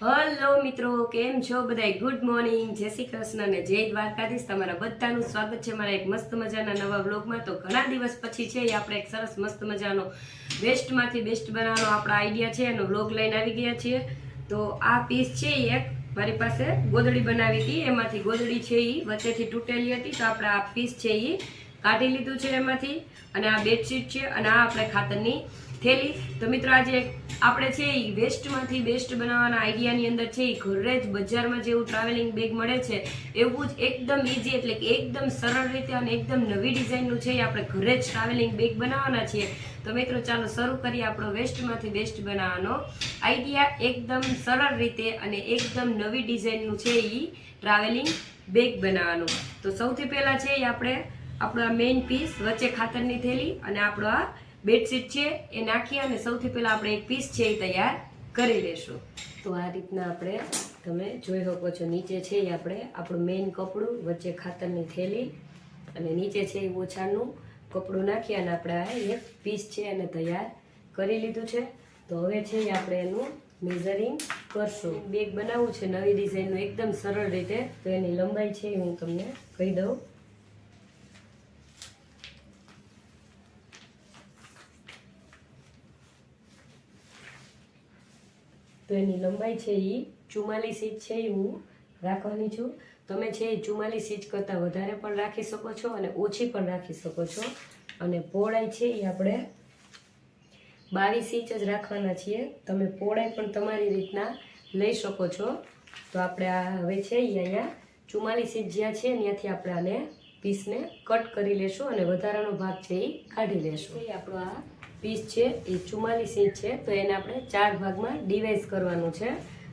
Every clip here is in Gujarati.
હલો મિત્રો, કેમ છો બધાય? ગુડ મોર્નિંગ જય શ્રી કૃષ્ણ અને જય દ્વારકાધીશ. તમારા બધાનું સ્વાગત છે મારા એક મસ્ત મજાના નવા બ્લોગમાં તો ઘણા દિવસ પછી છે એ આપણે એક સરસ મસ્ત મજાનો બેસ્ટમાંથી બેસ્ટ બનાવવાનો આપણા આઈડિયા છે એનો બ્લોગ લઈને આવી ગયા છીએ. તો આ પીસ છે એ એક. મારી પાસે ગોદડી બનાવી હતી. એમાંથી ગોદડી છે એ વચ્ચેથી તૂટેલી હતી. તો આપણે આ પીસ છે એ કાઢી લીધું છે એમાંથી. અને આ બેડશીટ છે અને આ આપણે ખાતરની થેલી. તો મિત્રો આજે આપણે છે એ વેસ્ટમાંથી બેસ્ટ બનાવવાના આઈડિયાની અંદર છે એ ઘરે જ બજારમાં જેવું ટ્રાવેલિંગ બેગ મળે છે. એવું જ એકદમ ઇઝી એટલે કે એકદમ સરળ રીતે અને એકદમ નવી ડિઝાઇનનું છે એ આપણે ઘરે જ ટ્રાવેલિંગ બેગ બનાવવાના છીએ. તો મિત્રો ચાલો શરૂ કરીએ આપણો વેસ્ટમાંથી બેસ્ટ બનાવવાનો. આઈડિયા એકદમ સરળ રીતે અને એકદમ નવી ડિઝાઇનનું છે એ ટ્રાવેલિંગ બેગ બનાવવાનું. તો સૌથી પહેલાં છે એ આપણે આપણો આ મેઇન પીસ વચ્ચે ખાતરની થેલી અને આપણો આ બેડશીટ છે, એ નાખી અને સૌથી પહેલાં આપણે એક પીસ છે એ તૈયાર કરી લેશું. તો આ રીતના આપણે તમે જોઈ શકો છો, નીચે છે એ આપણે આપણું મેઇન કપડું, વચ્ચે ખાતરની થેલી અને નીચે છે એ ઓછાનું કપડું નાખી અને આપણે આ એક પીસ છે એને તૈયાર કરી લીધું છે. તો હવે છે એ આપણે એનું મેઝરિંગ કરશું. બેગ બનાવવું છે, નવી ડિઝાઇનનું એકદમ સરળ રીતે. તો એની લંબાઈ છે એ હું તમને કહી દઉં. તો એની લંબાઈ છે એ ચુમ્માલીસ ઇંચ છે એ હું રાખવાની છું. તમે છે એ ચુમ્માલીસ ઇંચ કરતાં વધારે પણ રાખી શકો છો અને ઓછી પણ રાખી શકો છો. અને પહોળાઈ છે એ આપણે બાવીસ ઇંચ જ રાખવાના છીએ. તમે પહોળાઈ પણ તમારી રીતના લઈ શકો છો. તો આપણે આ હવે છે એ અહીંયા ચુમ્માલીસ ઇંચ જ્યાં છે ત્યાંથી આપણે આને પીસને કટ કરી લેશું અને વધારાનો ભાગ છે એ કાઢી લેશું. એ આપણો આ પીસ છે, એ ચુમ્માલીસ ઇંચ છે, તો એને આપણે ચાર ભાગમાં ડિવાઈઝ કરવાનું છે.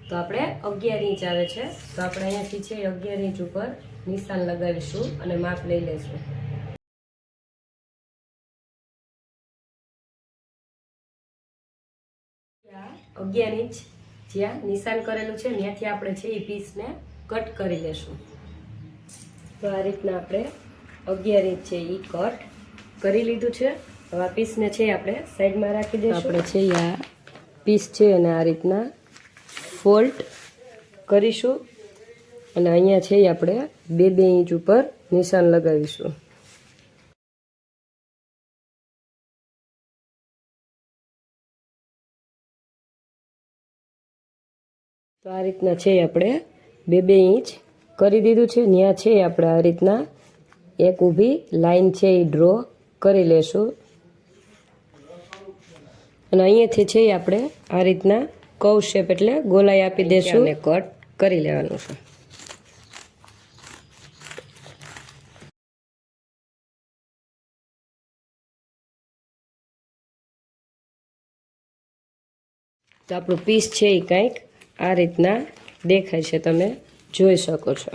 તો આપણે અગિયાર ઇંચ આવે છે, તો આપણે અહીંયાથી છે અગિયાર ઇંચ ઉપર નિશાન લગાવીશું અને માપ લઈ લઈશું. અગિયાર ઇંચ જ્યાં નિશાન કરેલું છે, ત્યાંથી આપણે છે એ પીસને કટ કરી લેશું. તો આ રીતના આપણે અગિયાર ઇંચ છે એ કટ કરી લીધું છે. હવે આ પીસને છે આપણે સાઈડમાં રાખી દઈશું આપણે છે આ પીસ છે અને આ રીતના ફોલ્ટ કરીશું. અને અહીંયા છે આપણે બે બે ઇંચ ઉપર નિશાન લગાવીશું. તો આ રીતના છે આપણે બે બે ઇંચ કરી દીધું છે. ત્યાં છે આપણે આ રીતના એક ઊભી લાઈન છે એ ડ્રો કરી લેશું. અને અહીંયાથી છે એ આપણે આ રીતના કવ શેપ એટલે ગોલાઈ આપી દેશું. અને કટ કરી લેવાનું છે. તો આપણું પીસ છે એ કંઈક આ રીતના દેખાય છે તમે જોઈ શકો છો.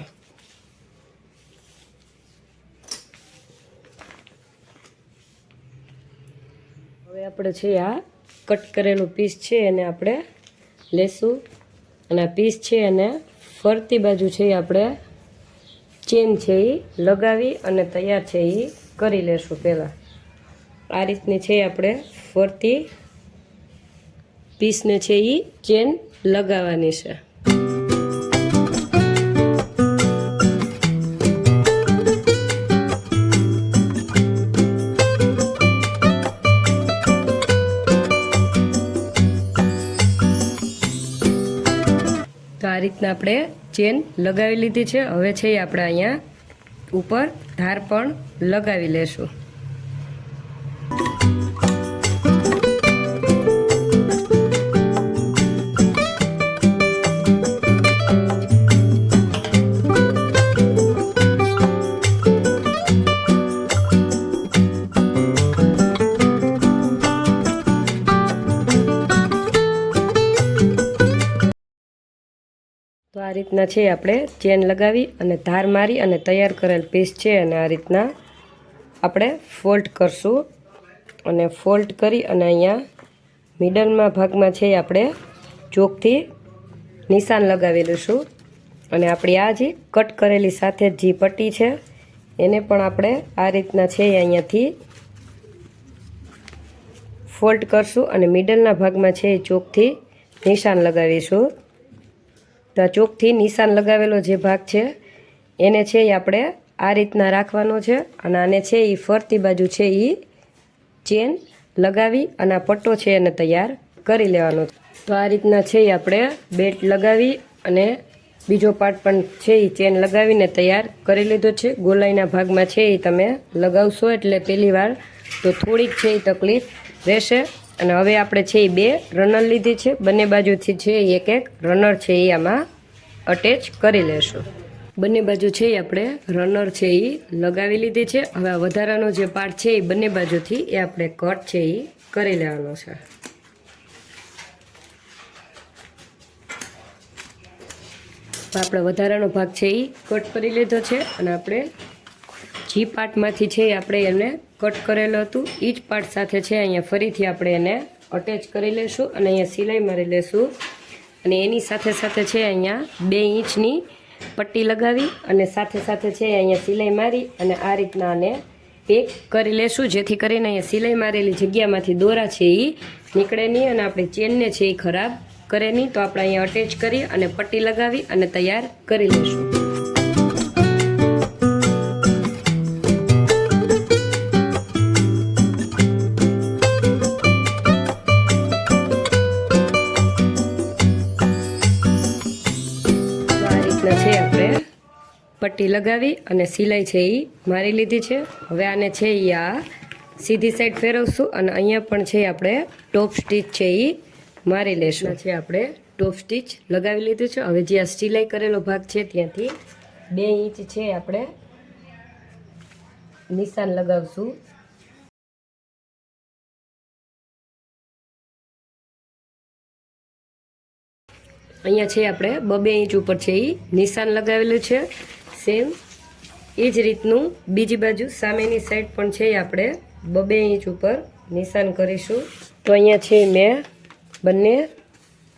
હવે આપણે છે આ કટ કરેલું પીસ છે એને આપણે લેશું. અને આ પીસ છે એને ફરતી બાજુ છે એ આપણે ચેન છે એ લગાવી અને તૈયાર છે એ કરી લેશું પહેલાં. આ રીતની છે આપણે ફરતી પીસને છે એ ચેન લગાવવાની છે. રીતના આપણે ચેન લગાવી લીધી છે. હવે છે એ આપણે અહીંયા ઉપર ધાર પણ લગાવી લેશું. રીતના છે આપણે ચેન લગાવી અને ધાર મારી અને તૈયાર કરેલ પીસ છે અને આ રીતના આપણે ફોલ્ડ કરશું. અને ફોલ્ડ કરી અને અહીંયા મિડલમાં ભાગમાં છે આપણે ચોકથી નિશાન લગાવી લઈશું અને આપણી આ જે કટ કરેલી સાથે જે પટ્ટી છે, એને પણ આપણે આ રીતના છે અહીંયાથી ફોલ્ડ કરશું અને મિડલના ભાગમાં છે એ ચોકથી નિશાન લગાવીશું. તો આ ચોકથી નિશાન લગાવેલો જે ભાગ છે, એને છે એ આપણે આ રીતના રાખવાનો છે અને આને છે એ ફરતી બાજુ છે એ ચેન લગાવી અને આ પટ્ટો છે એને તૈયાર કરી લેવાનો તો આ રીતના છે એ આપણે બેટ લગાવી અને બીજો પાર્ટ પણ છે એ ચેન લગાવીને તૈયાર કરી લીધો છે. ગોલાઈના ભાગમાં છે એ તમે લગાવશો એટલે પહેલી વાર તો થોડીક છે એ તકલીફ રહેશે. અને હવે આપણે છે એ બે રનર લીધી છે. બંને બાજુથી છે એક એક રનર છે એ આમાં અટેચ કરી લેશું. બંને બાજુ છે એ આપણે રનર છે એ લગાવી લીધી છે. હવે વધારાનો જે પાર્ટ છે એ બંને બાજુથી એ આપણે કટ છે એ કરી લેવાનો છે. આપણે વધારાનો ભાગ છે એ કટ કરી લીધો છે અને આપણે જી પાર્ટમાંથી છે આપણે એને કટ કરેલું હતું. એ જ પાર્ટ સાથે છે અહીંયા ફરીથી આપણે એને અટેચ કરી લેશું અને અહીંયા સિલાઈ મારી લેશું. અને એની સાથે સાથે છે અહીંયા બે ઇંચની પટ્ટી લગાવી અને સાથે સાથે છે અહીંયા સિલાઈ મારી અને આ રીતના આને પેક કરી લેશું. જેથી કરીને અહીંયા સિલાઈ મારેલી જગ્યામાંથી દોરા છે એ નીકળે નહીં અને આપણે ચેનને છે એ ખરાબ કરે નહીં. તો આપણે અહીંયા અટેચ કરી અને પટ્ટી લગાવી અને તૈયાર કરી લઈશું પટ્ટી લગાવી અને સિલાઈ છે એ મારી લીધી છે. હવે આને છે એ આ સીધી સાઈડ ફેરવશું અને અહીંયા પણ છે આપણે ટોપ સ્ટીચ છે એ મારી લેશું. છે આપણે ટોપ સ્ટીચ લગાવી લીધું છે. હવે જે આ સિલાઈ કરેલો ભાગ છે ત્યાંથી બે ઇંચ છે આપણે નિશાન લગાવશું. અહીંયા છે આપણે બબે ઇંચ ઉપર છે એ નિશાન લગાવેલું છે. સેમ. એ જ રીતનું બીજી બાજુ સામેની સાઈડ પણ છે આપણે બબે ઇંચ ઉપર નિશાન કરીશું. તો અહીંયા છે મેં બંને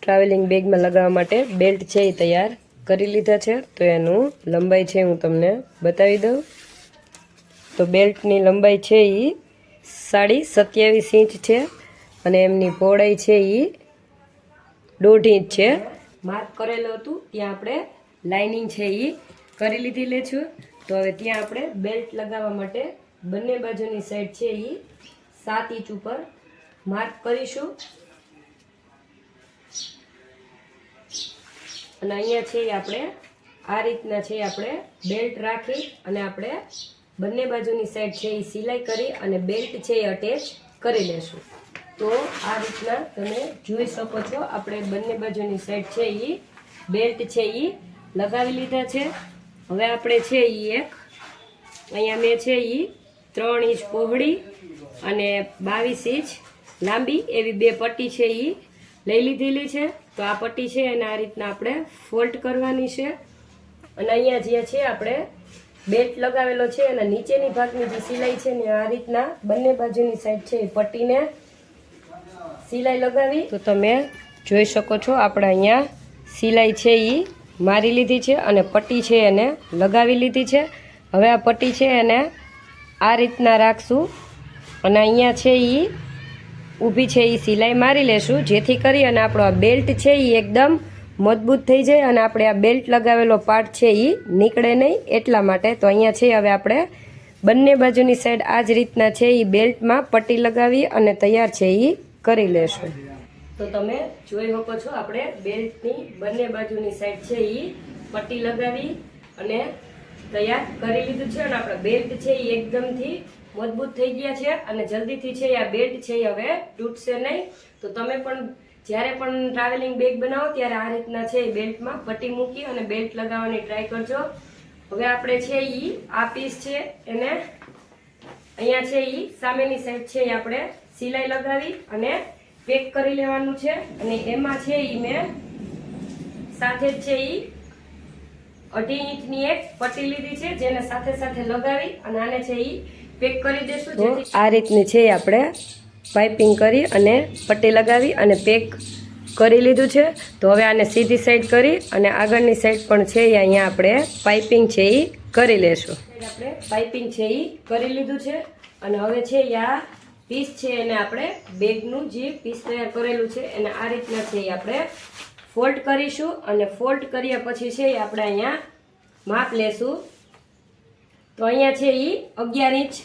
ટ્રાવેલિંગ બેગમાં લગાવવા માટે બેલ્ટ છે એ તૈયાર કરી લીધા છે. તો એનું લંબાઈ છે હું તમને બતાવી દઉં. તો બેલ્ટની લંબાઈ છે એ સાડી સત્યાવીસ ઇંચ છે અને એમની પહોળાઈ છે એ દોઢ ઇંચ છે. માર્ક કરેલું હતું, ત્યાં આપણે લાઇનિંગ છે એ કરી લીધી લે છું. તો હવે ત્યાં આપણે બેલ્ટ લગાવવા માટે બંને બાજુની સાઈડ છે એ સાત ઇંચ ઉપર માર્ક કરીશું. અને અહીંયા છે એ આપણે આ રીતના છે આપણે બેલ્ટ રાખી અને આપણે બંને બાજુની સાઈડ છે એ સિલાઈ કરી અને બેલ્ટ છે એ અટેચ કરી લેશું. તો આ રીતના તમે જોઈ શકો છો, આપણે બંને બાજુની સાઈડ છે એ બેલ્ટ છે એ લગાવી લીધા છે. હવે આપણે છે એ એક. અહીંયા મેં છે એ ત્રણ ઇંચ પહોળી અને બાવીસ ઇંચ લાંબી. એવી બે પટ્ટી છે એ લઈ લીધેલી છે. તો આ પટ્ટી છે એને આ રીતના આપણે ફોલ્ટ કરવાની છે. અને અહીંયા જે છે આપણે બેલ્ટ લગાવેલો છે અને નીચેની ભાગની જે સિલાઈ છે ને આ રીતના બંને બાજુની સાઈડ છે એ પટ્ટીને સિલાઈ લગાવી. તો તમે જોઈ શકો છો, આપણે અહીંયા સિલાઈ છે એ મારી લીધી છે અને પટ્ટી છે એને લગાવી લીધી છે. હવે આ પટ્ટી છે એને આ રીતના રાખશું અને અહીંયા છે એ ઊભી છે એ સિલાઈ મારી લેશું, જેથી કરી અને આપણો આ બેલ્ટ છે એ એકદમ મજબૂત થઈ જાય અને આપણે આ બેલ્ટ લગાવેલો પાર્ટ છે એ નીકળે નહીં એટલા માટે. તો અહીંયા છે હવે આપણે બંને બાજુની સાઈડ આ જ રીતના છે એ બેલ્ટમાં પટ્ટી લગાવી અને તૈયાર છે એ કરી લેશું. તો તમે જોઈ શકો છો, આપણે બેલ્ટની બંને બાજુની સાઈડ છે એ પટ્ટી લગાવી અને તૈયાર કરી લીધું છે અને આપણા બેલ્ટ છે એ એકદમથી મજબૂત થઈ ગયા છે અને જલ્દીથી છે આ બેલ્ટ છે એ હવે તૂટશે નહીં. તો તમે પણ જ્યારે પણ ટ્રાવેલિંગ બેગ બનાવો ત્યારે આ રીતના છે એ બેલ્ટમાં પટ્ટી મૂકી અને બેલ્ટ લગાવવાની ટ્રાય કરજો. હવે આપણે છે એ આ પીસ છે એને અહીંયા છે એ સામેની સાઈડ છે એ આપણે સિલાઈ લગાવી અને પેક કરી લેવાનું છે અને એમાં છે એ મેં સાથે જ છે એ અઢી ઇંચની એક પટ્ટી લીધી છે જેને સાથે સાથે લગાવી અને આને છે એ પેક કરી દેશું તો આ રીતની છે આપણે પાઇપિંગ કરી અને પટ્ટી લગાવી અને પેક કરી લીધું છે. તો હવે આને સીધી સાઈડ કરી અને આગળની સાઈડ પણ છે એ અહીંયા આપણે પાઇપિંગ છે એ કરી લેશું. આપણે પાઇપિંગ છે એ કરી લીધું છે. અને હવે છે એ આ પીસ છે એને આપણે બેગનું જે પીસ તૈયાર કરેલું છે એને આ રીતના છે એ આપણે ફોલ્ડ કરીશું અને ફોલ્ડ કર્યા પછી છે એ આપણે અહીંયા માપ લેશું. તો અહીંયા છે એ અગિયાર ઇંચ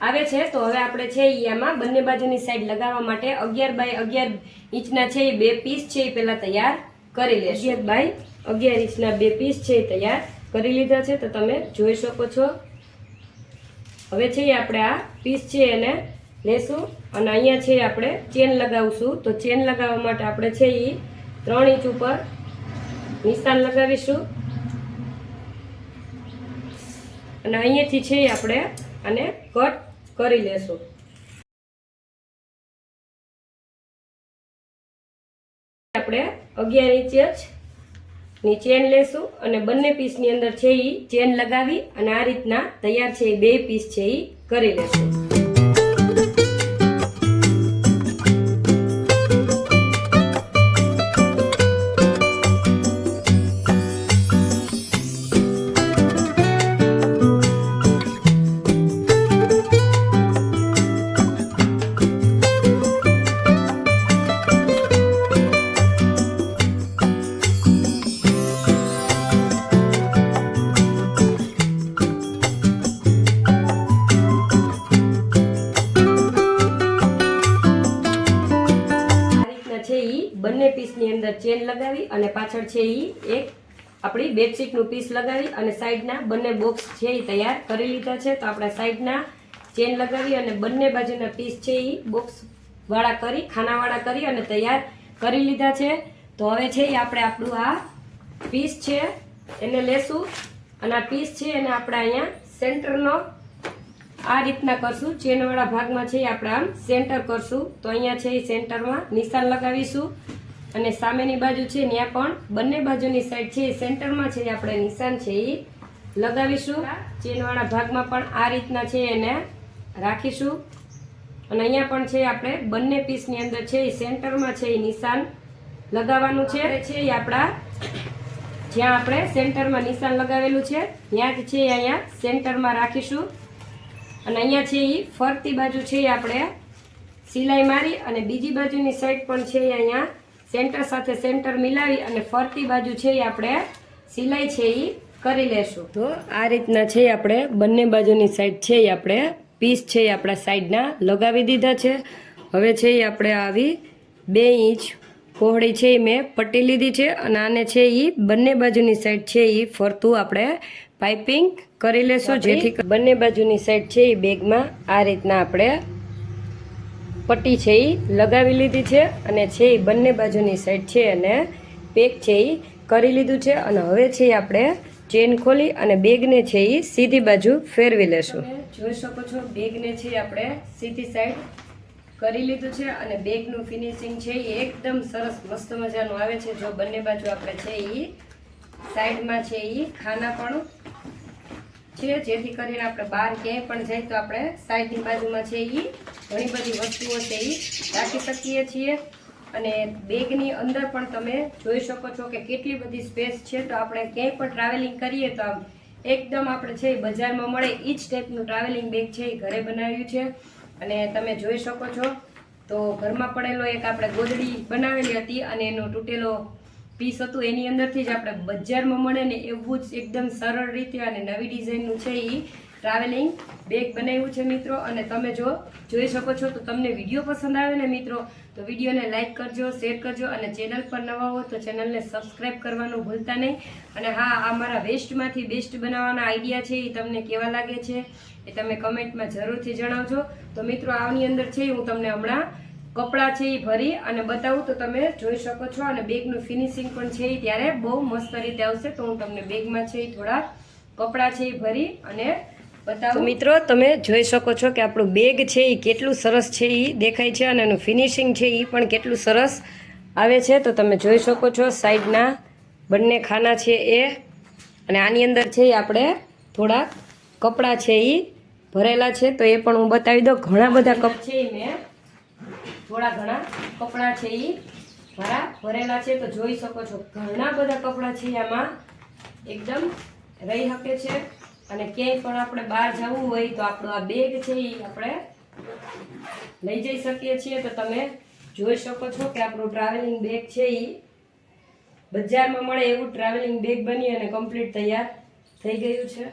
આવે છે તો હવે આપણે છે એ આમાં બંને બાજુની સાઈડ લગાવવા માટે અગિયાર બાય અગિયાર ઇંચના છે એ બે પીસ છે એ પહેલાં તૈયાર કરી લેશું. અગિયાર બાય અગિયાર ઇંચના બે પીસ છે એ તૈયાર કરી લીધા છે તો તમે જોઈ શકો છો. હવે છે એ આપણે આ પીસ છે એને લેશું. અને અહીંયા છે આપણે ચેન લગાવશું. તો ચેન લગાવવા માટે આપણે છે એ ત્રણ ઇંચ ઉપર નિશાન લગાવીશું. અને અહીંયાથી છે આપણે આને કટ કરી લેશું. આપણે અગિયાર ઇંચ જ ની ચેન લેશું. અને બંને પીસની અંદર છે એ ચેન લગાવી અને આ રીતના તૈયાર છે એ બે પીસ છે એ કરી લેશું. બંને પીસની અંદર ચેન લગાવી અને પાછળ છે એ એક આપણી બેડશીટનું પીસ લગાવી અને સાઈડના બંને બોક્સ છે એ તૈયાર કરી લીધા છે. તો આપણે સાઈડના ચેન લગાવી અને બંને બાજુના પીસ છે એ બોક્સવાળા કરી, ખાનાવાળા કરી અને તૈયાર કરી લીધા છે. તો હવે છે એ આપણે આપણું આ પીસ છે, એને લેશું. અને આ પીસ છે એને આપણે અહીંયા સેન્ટરનો આ રીતના કરશું. ચેનવાળા ભાગમાં છે એ આપણે આમ સેન્ટર કરશું. તો અહીંયા છે એ સેન્ટરમાં નિશાન લગાવીશું. અને સામેની બાજુ છે ત્યાં પણ બંને બાજુની સાઈડ છે સેન્ટરમાં છે આપણે નિશાન છે એ લગાવીશું. ચેનવાળા ભાગમાં પણ આ રીતના છે, એને રાખીશું. અને અહીંયા પણ છે, આપણે બંને પીસની અંદર છે, એ સેન્ટરમાં છે, એ નિશાન લગાવવાનું છે. છે, એ આપણા જ્યાં આપણે સેન્ટરમાં નિશાન લગાવેલું છે, ત્યાં જ છે અહીંયા સેન્ટરમાં રાખીશું. અને અહીંયા છે એ ફરતી બાજુ છે, એ આપણે સિલાઈ મારી અને બીજી બાજુની સાઈડ પણ છે અહીંયા સેન્ટર સાથે સેન્ટર મિલાવી અને ફરતી બાજુ છે એ આપણે સિલાઈ છે એ કરી લેશું. તો આ રીતના છે આપણે બંને બાજુની સાઈડ છે એ આપણે પીસ છે એ આપણા સાઈડના લગાવી દીધા છે. હવે છે એ આપણે આવી બે ઇંચ પહોળી છે એ મેં પટ્ટી લીધી છે અને આને છે એ બંને બાજુની સાઈડ છે એ ફરતું આપણે પાઇપિંગ કરી લેશું. જેથી બંને બાજુની સાઈડ છે એ બેગમાં આ રીતના આપણે પટ્ટી છે એ લગાવી લીધી છે અને છે એ બંને બાજુની સાઈડ છે અને પેક છે એ કરી લીધું છે અને હવે છે આપણે ચેન ખોલી અને બેગને છે એ સીધી બાજુ ફેરવી લેશું જોઈ શકો છો બેગને છે આપણે સીધી સાઈડ કરી લીધું છે અને બેગનું ફિનિશિંગ છે એ એકદમ સરસ મસ્ત મજાનું આવે છે જો બંને બાજુ આપણે છે એ સાઈડમાં છે એ ખાના પણ છે જેથી કરીને આપણે બહાર ક્યાંય પણ જઈએ તો આપણે સાઈડની બાજુમાં છે એ ઘણી બધી વસ્તુઓ છે એ રાખી શકીએ છીએ. અને બેગની અંદર પણ તમે જોઈ શકો છો કે કેટલી બધી સ્પેસ છે. તો આપણે ક્યાંય પણ ટ્રાવેલિંગ કરીએ તો આમ એકદમ આપણે છે એ બજારમાં મળે એ જ ટાઈપનું ટ્રાવેલિંગ બેગ છે એ ઘરે બનાવ્યું છે. અને તમે જોઈ શકો છો. તો ઘરમાં પડેલો એક આપણે ગોદડી બનાવેલી હતી અને એનો તૂટેલો પીસ હતું. એની અંદરથી જ આપણે બજારમાં મળે ને એવું જ એકદમ સરળ રીતે અને નવી ડિઝાઇનનું છે એ ટ્રાવેલિંગ બેગ બનાવ્યું છે મિત્રો. અને તમે જો જોઈ શકો છો તો તમને વીડિયો પસંદ આવે ને મિત્રો, તો વિડીયોને લાઇક કરજો, શેર કરજો અને ચેનલ પર નવા હો તો ચેનલને સબસ્ક્રાઇબ કરવાનું ભૂલતા નહીં. અને હા, આ મારા વેસ્ટમાંથી બેસ્ટ બનાવવાના આઈડિયા છે એ તમને કેવા લાગે છે એ તમે કમેન્ટમાં જરૂરથી જણાવજો. તો મિત્રો, આની અંદર છે, હું તમને હમણાં કપડાં છે એ ભરી અને બતાવું. તો તમે જોઈ શકો છો, અને બેગનું ફિનિશિંગ પણ છે એ ત્યારે બહુ મસ્ત રીતે આવશે. તો હું તમને બેગમાં છે એ થોડા કપડાં છે એ ભરી અને બતાવું. મિત્રો, તમે જોઈ શકો છો કે આપણું બેગ છે એ કેટલું સરસ છે એ દેખાય છે અને એનું ફિનિશિંગ છે એ પણ કેટલું સરસ આવે છે. તો તમે જોઈ શકો છો સાઈડના બંને ખાના છે એ અને આની અંદર છે એ આપણે થોડા કપડાં છે એ ભરેલા છે. તો એ પણ હું બતાવી દઉં. ઘણા બધા કપ છે એ મેં. થોડા ઘણા કપડાં છે એ મારા ભરેલા છે. તો જોઈ શકો છો ઘણા બધા કપડાં છે આમાં. એકદમ રહી શકે છે. અને ક્યાંય પણ આપણે બહાર જવું હોય તો આપણું આ બેગ છે એ આપણે લઈ જઈ શકીએ છીએ. તો તમે જોઈ શકો છો કે આપણું ટ્રાવેલિંગ બેગ છે એ બજારમાં મળે એવું ટ્રાવેલિંગ બેગ બની અને કમ્પ્લીટ તૈયાર થઈ ગયું છે.